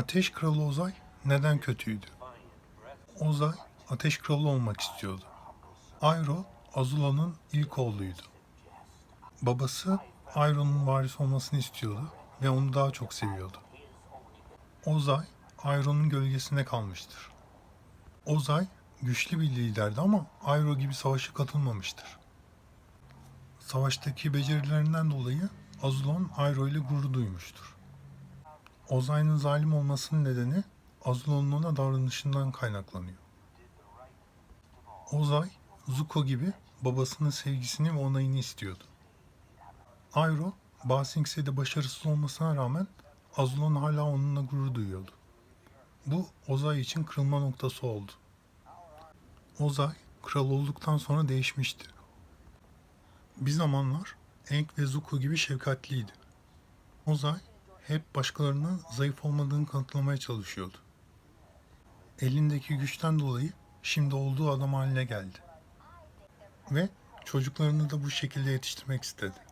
Ateş Kralı Ozay neden kötüydü? Ozay Ateş Kralı olmak istiyordu. Ayro Azula'nın ilk oğluydu. Babası Ayro'nun varis olmasını istiyordu ve onu daha çok seviyordu. Ozay Ayro'nun gölgesine kalmıştır. Ozay güçlü bir liderdi ama Ayro gibi savaşa katılmamıştır. Savaştaki becerilerinden dolayı Azulon Ayro ile gurur duymuştur. Ozay'ın zalim olmasının nedeni Azulon'un davranışından kaynaklanıyor. Ozay, Zuko gibi babasının sevgisini ve onayını istiyordu. Ayro, Basingse'de başarısız olmasına rağmen Azulon hala onunla gurur duyuyordu. Bu Ozay için kırılma noktası oldu. Ozay, kral olduktan sonra değişmişti. Bir zamanlar Aang ve Zuko gibi şefkatliydi. Ozay hep başkalarına zayıf olmadığını kanıtlamaya çalışıyordu. Elindeki güçten dolayı şimdi olduğu adam haline geldi. Ve çocuklarını da bu şekilde yetiştirmek istedi.